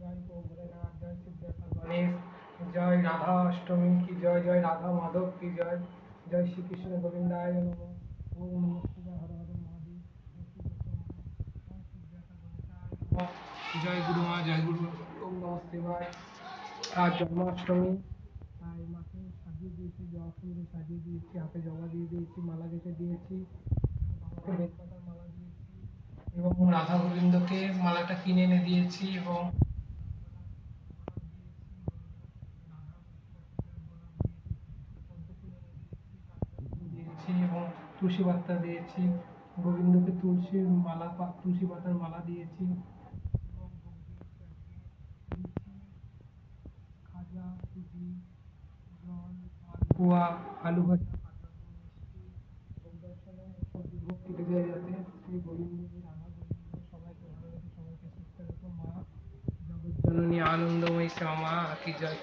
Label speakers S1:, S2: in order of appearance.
S1: জয় গৌভরেনাথ জয় সিদ্ধার্থ গণেশ জয় রাধা অষ্টমী কি জয় জয় রাধা মাধব কি জয় জয় শ্রীকৃষ্ণ গোবিন্দায় নম। ওম হর হর মহাদেব। জয়। জয় গুরু মা, জয় গুরু ওম নম শিবায়। আজ জন্মাষ্টমী। তাই মাকে সাজিয়ে দিয়েছি জবা ফুল সাজিয়ে দিয়েছি, হাতে জবা দিয়ে দিয়েছি, মালা গেঁথে দিয়েছি। বাবাকে বেলপাতার মালা দিয়েছি। এবং রাধা গোবিন্দকে মালাটা কিনে এনে দিয়েছি এবং দিয়েছি এবং তুলসী পাতা দিয়েছি, গোবিন্দকে তুলসীর মালা তুলসী পাতার মালা দিয়েছি। খাজা জল আলু ভাজা যাতে শ্রী গোবিন্দ রাধা গোবিন্দ সবাইকে মা আনন্দময়ী, শ্যামা কি জয়